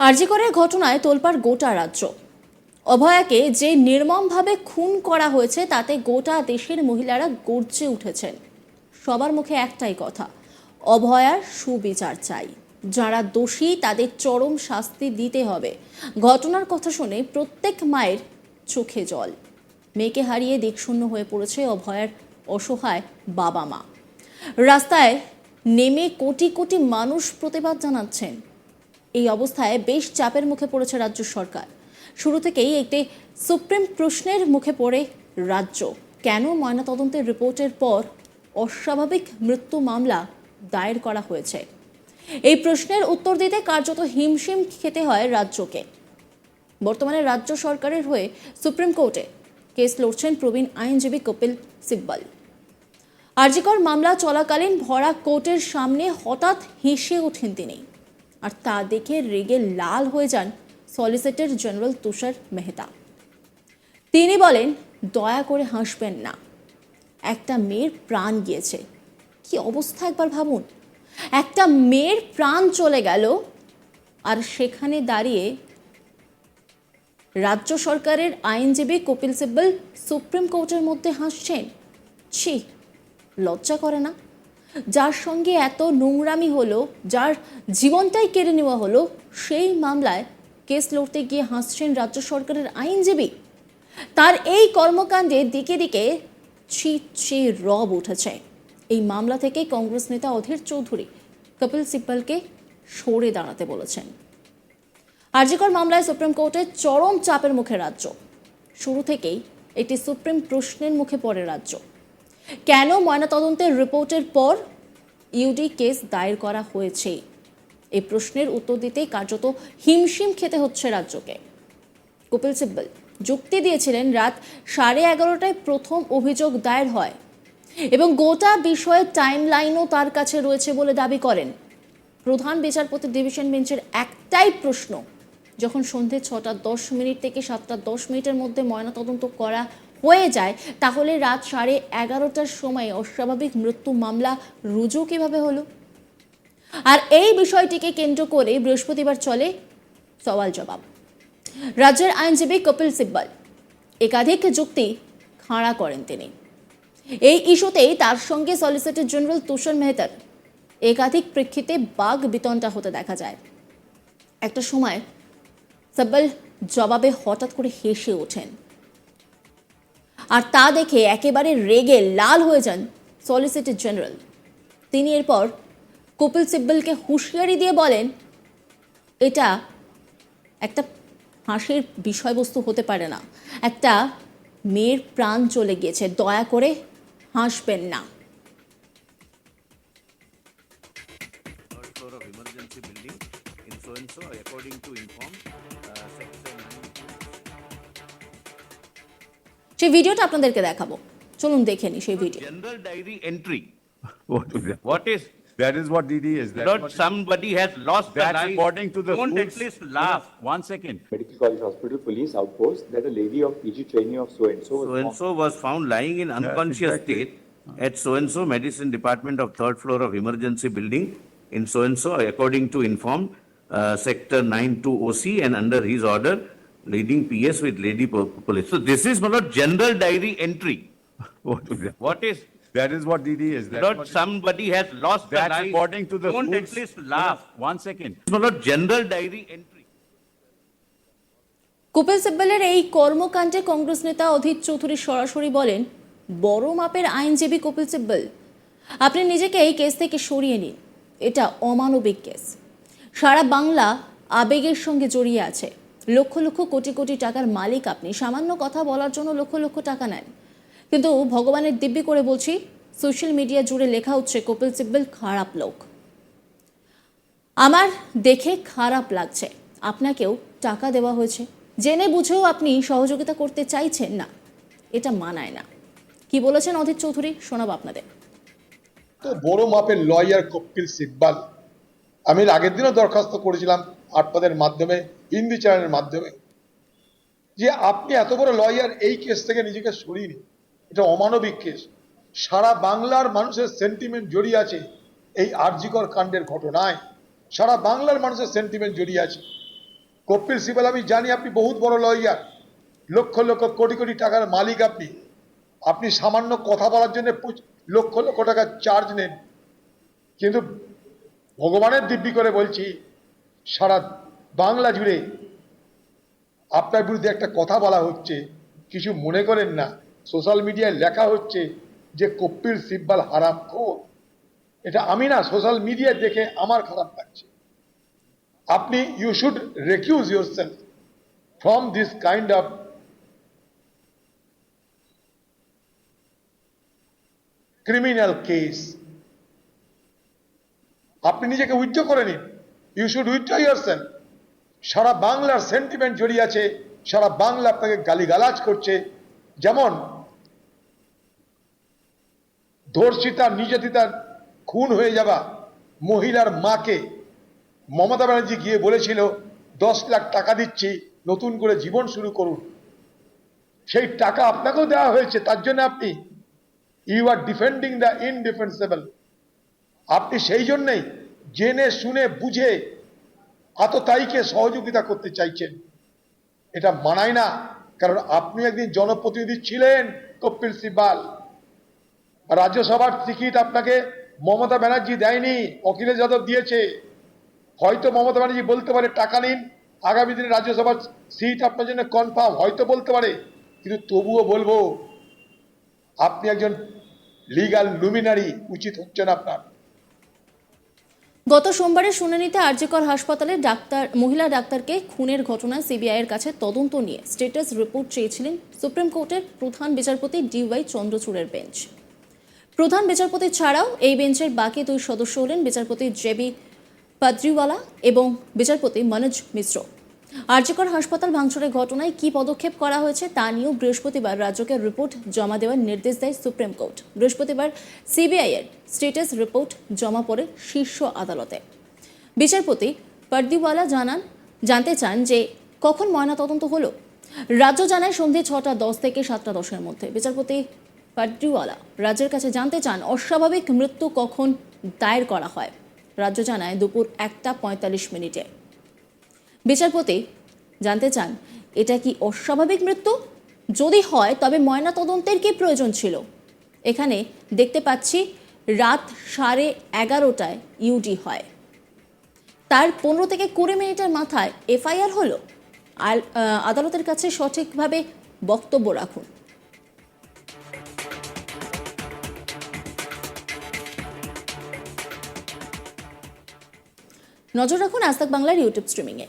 আরজিকরের ঘটনায় তোলপাড় গোটা রাজ্য। অভয়াকে যে নির্মমভাবে খুন করা হয়েছে, তাতে গোটা দেশের মহিলারা গর্জে উঠেছেন। সবার মুখে একটাই কথা, অভয়ার সুবিচার চাই। যারা দোষী, তাদের চরম শাস্তি দিতে হবে। ঘটনার কথা শুনে প্রত্যেক মায়ের চোখে জল। মেয়েকে হারিয়ে দিকশূন্য হয়ে পড়েছে অভয়ার অসহায় বাবা মা রাস্তায় নেমে কোটি কোটি মানুষ প্রতিবাদ জানাচ্ছেন। এই অবস্থায় বেশ চাপের মুখে পড়েছে রাজ্য সরকার। শুরু থেকেই একটি সুপ্রিম প্রশ্নের মুখে পড়ে রাজ্য। কেন ময়নাতদন্তের রিপোর্টের পর অস্বাভাবিক মৃত্যু মামলা দায়ের করা হয়েছে? এই প্রশ্নের উত্তর দিতে কার্যত হিমশিম খেতে হয় রাজ্যকে। বর্তমানে রাজ্য সরকারের হয়ে সুপ্রিম কোর্টে কেস লড়ছেন প্রবীণ আইনজীবী কপিল সিব্বল। আরজিকর মামলা চলাকালীন ভরা কোর্টের সামনে হঠাৎ হেসে ওঠেন তিনি। আর তা দেখে রেগে লাল হয়ে যান সলিসিটর জেনারেল তুষার মেহতা। তিনি বলেন, দয়া করে হাসবেন না। একটা মেয়ের প্রাণ গিয়েছে। কি অবস্থা একবার ভাবুন। একটা মেয়ের প্রাণ চলে গেল আর সেখানে দাঁড়িয়ে রাজ্য সরকারের আইনজীবী কপিল সিব্বল সুপ্রিম কোর্টের মধ্যে হাসছেন। ছি, লজ্জা করে না? যার সঙ্গে এত নোংরামি হলো, যার জীবনটাই কেড়ে নেওয়া হলো, সেই মামলায় কেস লড়তে গিয়ে হাসছেন রাজ্য সরকারের আইনজীবী। তার এই কর্মকাণ্ডে দিকে দিকে ছি ছি রব উঠেছে। এই মামলা থেকে কংগ্রেস নেতা অধীর চৌধুরী কপিল সিব্বলকে সরে দাঁড়াতে বলেছেন। আরজিকর মামলায় সুপ্রিম কোর্টে চরম চাপের মুখে রাজ্য। শুরু থেকেই এটি সুপ্রিম প্রশ্নের মুখে পড়ে রাজ্য। কেন ময়নাতদন্তের রিপোর্টের পর ইউডি কেস দায়ের করা হয়েছে? এই প্রশ্নের উত্তর দিতেই কার্যত হিমশিম খেতে হচ্ছে রাজ্যকে। কপিল সিব্বল, যুক্তি দিয়েছিলেন রাত সাড়ে এগারোটায় প্রথম অভিযোগ দায়ের হয় এবং গোটা বিষয়ের টাইম লাইনও তার কাছে রয়েছে বলে দাবি করেন। প্রধান বিচারপতি ডিভিশন বেঞ্চের একটাই প্রশ্ন, যখন সন্ধে ছটা দশ মিনিট থেকে সাতটা দশ মিনিটের মধ্যে ময়নাতদন্ত করা হয়ে যায়, তাহলে রাত সাড়ে এগারোটার সময় অস্বাভাবিক মৃত্যু মামলা রুজু কীভাবে হলো? আর এই বিষয়টিকে কেন্দ্র করে বৃহস্পতিবার চলে সওয়াল জবাব। রাজ্যের আইনজীবী কপিল সিব্বল একাধিক যুক্তি খাড়া করেন তিনি। এই ইস্যুতেই তার সঙ্গে সলিসিটর জেনারেল তুষার মেহতার একাধিক প্রেক্ষিতে বাঘ বিতনটা হতে দেখা যায়। একটা সময় সব্বল জবাবে হঠাৎ করে হেসে ওঠেন। আর তা দেখে একেবারে রেগে লাল হয়ে যান সলিসিটর জেনারেল তিনি এরপর কপিল সিব্বলকে হুঁশিয়ারি দিয়ে বলেন, এটা একটা হাসির বিষয়বস্তু হতে পারে না। একটা মেয়ের প্রাণ চলে গিয়েছে, দয়া করে হাসবেন না। সেই ভিডিওটা আপনাদেরকে দেখাবো চলুন দেখে নি সেই video general diary entry What is that? what is That is what DD is. That's not what- somebody has lost the That's life according to the don't rules. at least laugh One second. Medical College Hospital Police Outpost that a lady of PG trainee of so and so was so and so was found lying in unconscious exactly. state at so and so medicine department of third floor of emergency building in so and so according to inform uh, sector 92 OC and under his order leading PS with lady police so this is not general diary entry What is that? what is That is what DD is. That's not somebody has lost the That's life according to the don't rules. at least laugh One second. It's not general diary entry Kapil সিব্বলের এই কর্মকাণ্ডে কংগ্রেস নেতা অধীর চৌধুরী সরাসরি বলেন বড় মাপের আইনজীবী কপিল সিব্বল আপনি নিজেকে এই কেস থেকে সরিয়ে নিন এটা অমানবিক কেস সারা বাংলা আবেগের সঙ্গে জড়িয়ে আছে লক্ষ লক্ষ কোটি কোটি টাকার মালিক আপনি। সামান্য কথা বলার জন্য লক্ষ লক্ষ টাকা নেন। কিন্তু ভগবানের দিব্যি করে বলছি, সোশ্যাল মিডিয়া জুড়ে লেখা হচ্ছে, কপিল সিব্বল খারাপ লোক। আমার দেখে খারাপ লাগছে। আপনাকেও টাকা দেওয়া হয়েছে। জেনে বুঝেও আপনি সহযোগিতা করতে চাইছেন না। এটা মানায় না। কি বলেছেন অধীর চৌধুরী? শোনাব আপনাদের। তো বড় মাপের লয়ার কপিল সিব্বাল। আমি আগের দিনও দরখাস্ত করেছিলাম আটপাদের মাধ্যমে, হিন্দি চ্যানেলের মাধ্যমে, যে আপনি এত বড় লয়ার এই কেস থেকে নিজেকে সরিয়ে নিন। এটা অমানবিক কেস সারা বাংলার মানুষের সেন্টিমেন্ট জড়িয়ে আছে এই আরজিকর কাণ্ডের ঘটনায়। সারা বাংলার মানুষের সেন্টিমেন্ট জড়িয়ে আছে। কপিল সিবাল, আমি জানি আপনি বহুত বড় লয়ার লক্ষ লক্ষ কোটি কোটি টাকার মালিক আপনি। আপনি সামান্য কথা বলার জন্য লক্ষ লক্ষ টাকার চার্জ নেন। কিন্তু ভগবানের দিব্যি করে বলছি সারা বাংলা জুড়ে আপনার বিরুদ্ধে একটা কথা বলা হচ্ছে, কিছু মনে করেন না। সোশ্যাল মিডিয়ায় লেখা হচ্ছে যে কপিল সিব্বাল হারাম এটা আমি না, সোশ্যাল মিডিয়া দেখে আমার খারাপ লাগছে। আপনি you should recuse yourself from this kind of criminal case আপনি নিজেকে উইথড্র করে নিন। ইউ শুড ইউর সেলফ সারা বাংলার সেন্টিমেন্ট জড়িয়ে আছে, সারা বাংলা আপনাকে গালিগালাজ করছে। যেমন, ধর্ষিতা, নির্যাতিতার খুন হয়ে যাওয়া মহিলার মাকে মমতা ব্যানার্জি গিয়ে বলেছিল, দশ লাখ টাকা দিচ্ছি, নতুন করে জীবন শুরু করুন। সেই টাকা আপনাকেও দেওয়া হয়েছে, তার জন্য আপনি you are defending the indefensible আপনি সেই জন্যই জেনে, শুনে, বুঝে আততায়ীকে সহযোগিতা করতে চাইছেন? এটা মানায় না। কারণ আপনি একদিন জনপ্রতিনিধি ছিলেন কপিল সিবাল রাজ্যসভার টিকিট আপনাকে মমতা ব্যানার্জি দেয়নি, অখিলেশ যাদব দিয়েছে। হয়তো মমতা ব্যানার্জি বলতে পারে, টাকা নিন, আগামী দিনে রাজ্যসভার সিট আপনার জন্য কনফার্ম। হয়তো বলতে পারে, কিন্তু তবুও বলব, আপনি একজন লিগাল লুমিনারি, উচিত হচ্ছে না আপনার। গত সোমবারের শুনানিতে আরজিকর হাসপাতালে ডাক্তার, মহিলা ডাক্তারকে খুনের ঘটনায় সিবিআইয়ের কাছে তদন্ত নিয়ে স্টেটাস রিপোর্ট চেয়েছিলেন সুপ্রিম কোর্টের প্রধান বিচারপতি ডিওয়াই চন্দ্রচূড়ের বেঞ্চ। প্রধান বিচারপতি ছাড়াও এই বেঞ্চের বাকি দুই সদস্য হলেন বিচারপতি জেবি পাদ্রিওয়ালা এবং বিচারপতি মনোজ মিশ্র। আরজিকর হাসপাতাল ভাঙচুরের ঘটনায় কি পদক্ষেপ করা হয়েছে তা নিয়েও বৃহস্পতিবার রাজ্যকে রিপোর্ট জমা দেওয়ার নির্দেশ দেয় সুপ্রিম কোর্ট। বৃহস্পতিবার সিবিআইয়ের স্টেটাস রিপোর্ট জমা পড়ে শীর্ষ আদালতে। বিচারপতি পার্দিওয়ালা জানান, জানতে চান যে কখন ময়নাতদন্ত হলো? রাজ্য জানায় সন্ধে ছটা দশ থেকে সাতটা দশের মধ্যে। বিচারপতি পার্দিওয়ালা রাজ্যের কাছে জানতে চান, অস্বাভাবিক মৃত্যু কখন দায়ের করা হয়? রাজ্য জানায় দুপুর একটা পঁয়তাল্লিশ মিনিটে। বিচারপতি জানতে চান, এটা কি অস্বাভাবিক মৃত্যু? যদি হয়, তবে ময়না তদন্তের কি প্রয়োজন ছিল? এখানে দেখতে পাচ্ছি, রাত সাড়ে এগারোটায় ইউডি হয়। তার পনেরো থেকে কুড়ি মিনিটের মাথায় এফআইআর হলো। আর আদালতের কাছে সঠিকভাবে বক্তব্য রাখুন। নজর রাখুন আজ বাংলার ইউটিউব স্ট্রিমিংয়ে।